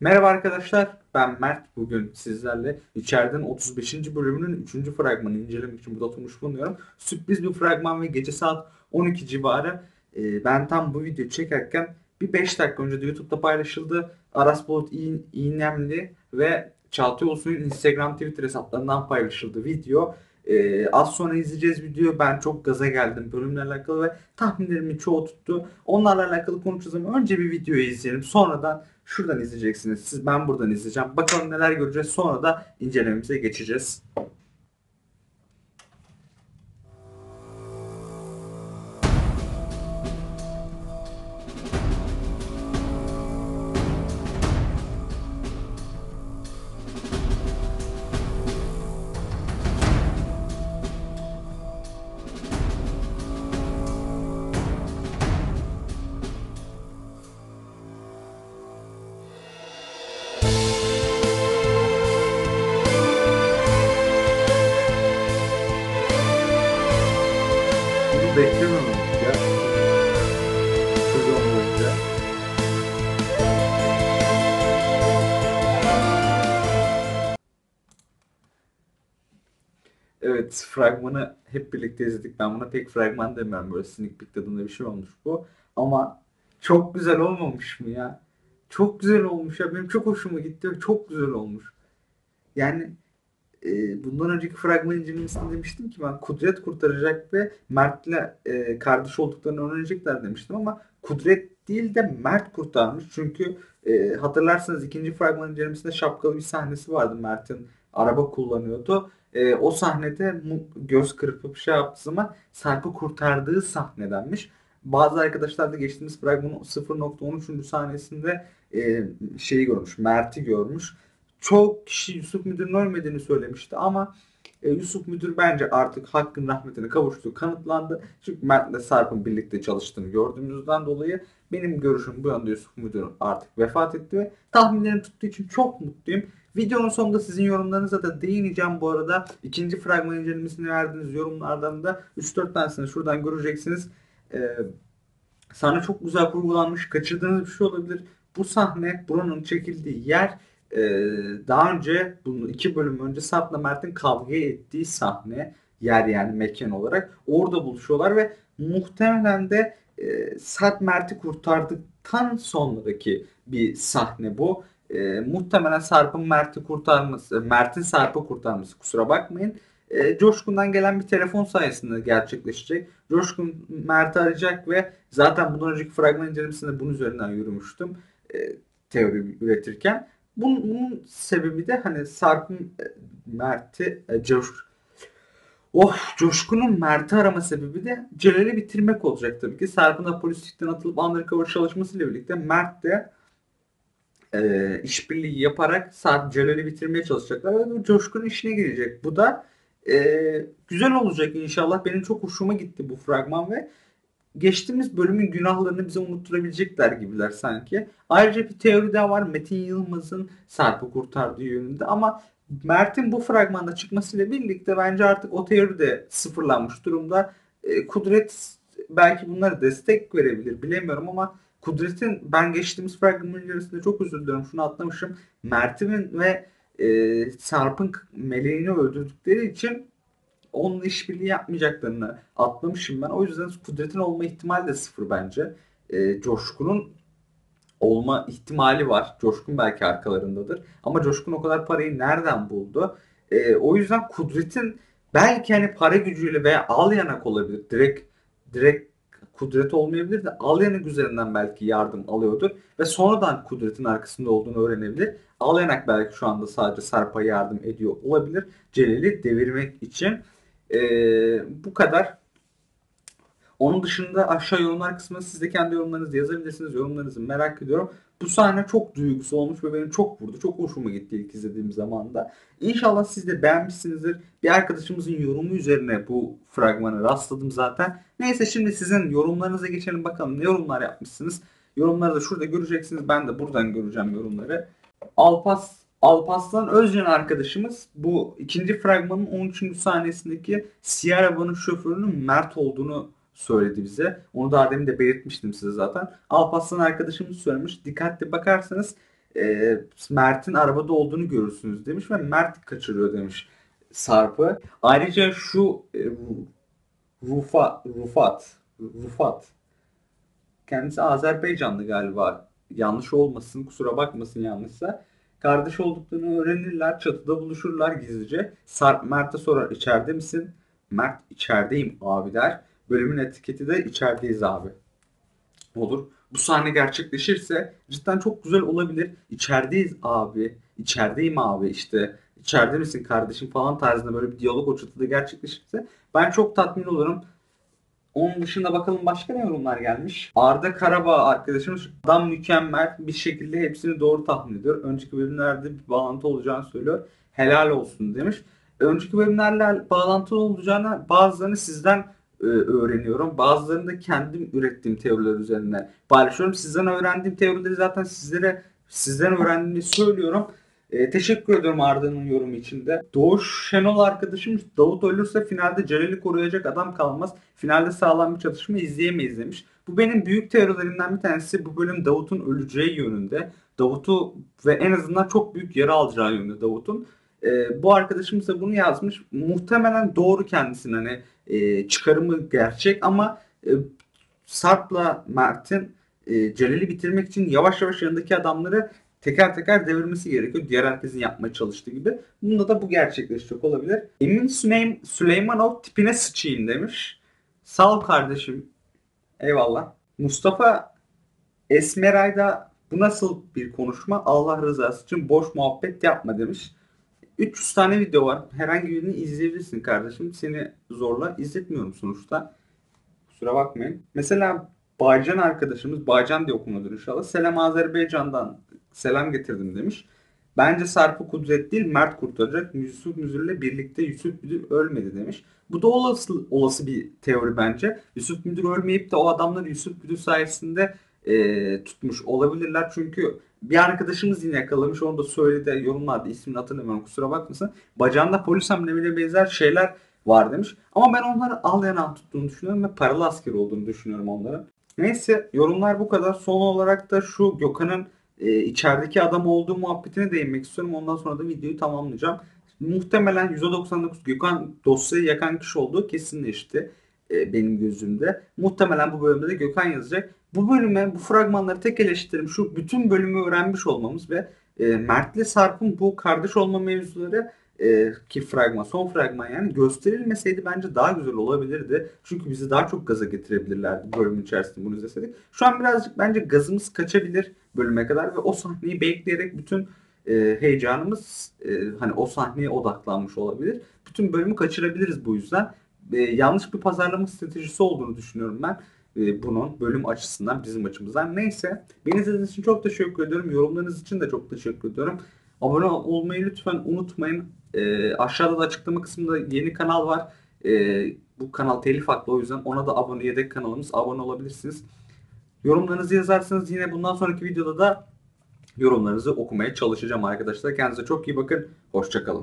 Merhaba arkadaşlar, ben Mert. Bugün sizlerle içeriden 35. bölümünün 3. fragmanını incelemek için burada oturmuş bulunuyorum. Sürpriz bir fragman ve gece saat 12 civarı e, ben tam bu videoyu çekerken bir 5 dakika önce de YouTube'da paylaşıldı. Aras Bulut İ- İğnemli ve Çağatay Ulusoy'un Instagram, Twitter hesaplarından paylaşıldı video. E, az sonra izleyeceğiz video. Ben çok gaza geldim bölümle alakalı ve tahminlerimin çoğu tuttu. Onlarla alakalı konuşacağız ama önce bir videoyu izleyelim. Sonradan şuradan izleyeceksiniz. Siz ben buradan izleyeceğim. Bakalım neler göreceğiz. Sonra da incelememize geçeceğiz. Beklemiyorum ya. Sezon boyunca. Evet, fragmanı hep birlikte izledik. Ben buna pek fragman demiyorum. Böyle sneak peek tadında bir şey olmuş bu. Ama çok güzel olmamış mı ya? Çok güzel olmuş ya. Benim çok hoşuma gitti çok güzel olmuş. Yani e, bundan önceki fragman incelemesinde demiştim ki ben Kudret kurtaracak ve Mert'le e, kardeş olduklarını öğrenecekler demiştim ama Kudret değil de Mert kurtarmış. Çünkü e, hatırlarsanız ikinci fragman incelemesinde şapkalı bir sahnesi vardı Mert'in araba kullanıyordu. E, o sahnede göz kırpıp şey yaptığı zaman Sarp'ı kurtardığı sahnedenmiş. Bazı arkadaşlar da geçtiğimiz fragmanın 0.13. sahnesinde e, şeyi görmüş, Mert'i görmüş çok kişi Yusuf Müdür'ün ölmediğini söylemişti ama e, Yusuf Müdür bence artık hakkın rahmetine kavuştuğu kanıtlandı. Çünkü Mert'le Sarp'ın birlikte çalıştığını gördüğümüzden dolayı benim görüşüm bu yönde Yusuf Müdür artık vefat etti ve tahminlerim tuttuğu için çok mutluyum. Videonun sonunda sizin yorumlarınıza da değineceğim bu arada. İkinci fragman incelemesini verdiğiniz yorumlardan da 3-4 tanesini şuradan göreceksiniz. Ee, sahne çok güzel kurgulanmış. Kaçırdığınız bir şey olabilir. Bu sahne buranın çekildiği yer e, daha önce bunu iki bölüm önce Sarp'la Mert'in kavga ettiği sahne yer yani mekan olarak orada buluşuyorlar ve muhtemelen de e, Sarp Mert'i kurtardıktan sonraki bir sahne bu. E, muhtemelen Sarp'ın Mert'i kurtarması, Mert'in Sarp'ı kurtarması kusura bakmayın. E, Coşkun'dan gelen bir telefon sayesinde gerçekleşecek. Coşkun Mert'i arayacak ve zaten bundan önceki fragman incelemesinde bunun üzerinden yürümüştüm e, teori üretirken. Bunun, sebebi de hani Sarp'ın e, Mert'i e, Coş Oh, Coşkun'un Mert'i arama sebebi de Celal'i bitirmek olacak tabii ki. Sarp'ın da polislikten atılıp undercover çalışmasıyla birlikte Mert de e, işbirliği yaparak Sarp Celal'i bitirmeye çalışacaklar ve bu Coşkun'un işine girecek. Bu da e, güzel olacak inşallah. Benim çok hoşuma gitti bu fragman ve geçtiğimiz bölümün günahlarını bize unutturabilecekler gibiler sanki. Ayrıca bir teori daha var Metin Yılmaz'ın Sarp'ı kurtardığı yönünde ama Mert'in bu fragmanda çıkmasıyla birlikte bence artık o teori de sıfırlanmış durumda. E, Kudret belki bunlara destek verebilir bilemiyorum ama Kudret'in ben geçtiğimiz fragmanın içerisinde çok özür şunu atlamışım. Mert'in ve e, Sarp'ın meleğini öldürdükleri için onunla işbirliği yapmayacaklarını atlamışım ben. O yüzden Kudret'in olma ihtimali de sıfır bence. E, Coşkun'un olma ihtimali var. Coşkun belki arkalarındadır. Ama Coşkun o kadar parayı nereden buldu? E, o yüzden Kudret'in belki hani para gücüyle veya al yanak olabilir. Direkt direkt Kudret olmayabilir de al yanak üzerinden belki yardım alıyordur. Ve sonradan Kudret'in arkasında olduğunu öğrenebilir. Al yanak belki şu anda sadece Sarp'a yardım ediyor olabilir. Celal'i devirmek için. E, bu kadar. Onun dışında aşağı yorumlar kısmına siz de kendi yorumlarınızı yazabilirsiniz. Yorumlarınızı merak ediyorum. Bu sahne çok duygusal olmuş ve benim çok vurdu. Çok hoşuma gitti ilk izlediğim zaman da. İnşallah siz de beğenmişsinizdir. Bir arkadaşımızın yorumu üzerine bu fragmanı rastladım zaten. Neyse şimdi sizin yorumlarınıza geçelim bakalım ne yorumlar yapmışsınız. Yorumları da şurada göreceksiniz. Ben de buradan göreceğim yorumları. Alpas Alparslan Özcan arkadaşımız bu ikinci fragmanın 13. sahnesindeki siyah arabanın şoförünün Mert olduğunu söyledi bize. Onu daha demin de belirtmiştim size zaten. Alparslan arkadaşımız söylemiş. Dikkatli bakarsanız e, Mert'in arabada olduğunu görürsünüz demiş ve Mert kaçırıyor demiş Sarp'ı. Ayrıca şu e, Ru- Rufa, Rufat, Rufat kendisi Azerbaycanlı galiba. Yanlış olmasın, kusura bakmasın yanlışsa. Kardeş olduklarını öğrenirler, çatıda buluşurlar gizlice. Sarp Mert'e sorar içeride misin? Mert içerideyim abi der. Bölümün etiketi de içerideyiz abi. Olur. Bu sahne gerçekleşirse cidden çok güzel olabilir. İçerideyiz abi. İçerideyim abi işte. İçeride misin kardeşim falan tarzında böyle bir diyalog o çatıda gerçekleşirse ben çok tatmin olurum. Onun dışında bakalım başka ne yorumlar gelmiş. Arda Karabağ arkadaşımız adam mükemmel bir şekilde hepsini doğru tahmin ediyor. Önceki bölümlerde bir bağlantı olacağını söylüyor. Helal olsun demiş. Önceki bölümlerle bağlantılı olacağını bazılarını sizden e, öğreniyorum. Bazılarını da kendim ürettiğim teoriler üzerine paylaşıyorum. Sizden öğrendiğim teorileri zaten sizlere sizden öğrendiğimi söylüyorum. E, teşekkür ediyorum Arda'nın yorumu için de. Doğuş Şenol arkadaşım Davut ölürse finalde Celal'i koruyacak adam kalmaz. Finalde sağlam bir çatışma izleyemeyiz demiş. Bu benim büyük teorilerimden bir tanesi. Bu bölüm Davut'un öleceği yönünde. Davut'u ve en azından çok büyük yara alacağı yönünde Davut'un. E, bu arkadaşımız da bunu yazmış. Muhtemelen doğru kendisinin hani e, çıkarımı gerçek ama e, Sarp'la Mert'in e, Celal'i bitirmek için yavaş yavaş yanındaki adamları teker teker devirmesi gerekiyor. Diğer herkesin yapmaya çalıştığı gibi. Bunda da bu gerçekleşecek olabilir. Emin Süleym Süleymanov tipine sıçayım demiş. Sağ ol kardeşim. Eyvallah. Mustafa Esmeray'da bu nasıl bir konuşma? Allah rızası için boş muhabbet yapma demiş. 300 tane video var. Herhangi birini izleyebilirsin kardeşim. Seni zorla izletmiyorum sonuçta. Kusura bakmayın. Mesela Baycan arkadaşımız, Baycan diye okunuyordur inşallah. Selam Azerbaycan'dan selam getirdim demiş. Bence Sarp'ı Kudret değil Mert kurtaracak. Yusuf Müdür'le birlikte Yusuf Müdür ölmedi demiş. Bu da olası, olası bir teori bence. Yusuf Müdür ölmeyip de o adamları Yusuf Müdür sayesinde e, tutmuş olabilirler. Çünkü bir arkadaşımız yine yakalamış. Onu da söyledi yorumlarda ismini hatırlamıyorum kusura bakmasın. Bacağında polis amblemine benzer şeyler var demiş. Ama ben onları al yana tuttuğunu düşünüyorum ve paralı asker olduğunu düşünüyorum onların. Neyse yorumlar bu kadar. Son olarak da şu Gökhan'ın e, içerideki adam olduğu muhabbetine değinmek istiyorum. Ondan sonra da videoyu tamamlayacağım. Muhtemelen %99 Gökhan dosyayı yakan kişi olduğu kesinleşti e, benim gözümde. Muhtemelen bu bölümde de Gökhan yazacak. Bu bölüme, bu fragmanları tek eleştirim şu bütün bölümü öğrenmiş olmamız ve e, Mert'le Sarp'ın bu kardeş olma mevzuları e, ki fragman, son fragman yani gösterilmeseydi bence daha güzel olabilirdi. Çünkü bizi daha çok gaza getirebilirlerdi bölümün içerisinde bunu izleseydik. Şu an birazcık bence gazımız kaçabilir bölüme kadar ve o sahneyi bekleyerek bütün e, heyecanımız e, hani o sahneye odaklanmış olabilir. Bütün bölümü kaçırabiliriz bu yüzden. E, yanlış bir pazarlama stratejisi olduğunu düşünüyorum ben e, bunun bölüm açısından bizim açımızdan. Neyse beni izlediğiniz için çok teşekkür ediyorum. Yorumlarınız için de çok teşekkür ediyorum. Abone olmayı lütfen unutmayın. E, aşağıda da açıklama kısmında yeni kanal var. E, bu kanal telif haklı o yüzden ona da abone yedek kanalımız abone olabilirsiniz. Yorumlarınızı yazarsanız yine bundan sonraki videoda da yorumlarınızı okumaya çalışacağım arkadaşlar. Kendinize çok iyi bakın. Hoşçakalın.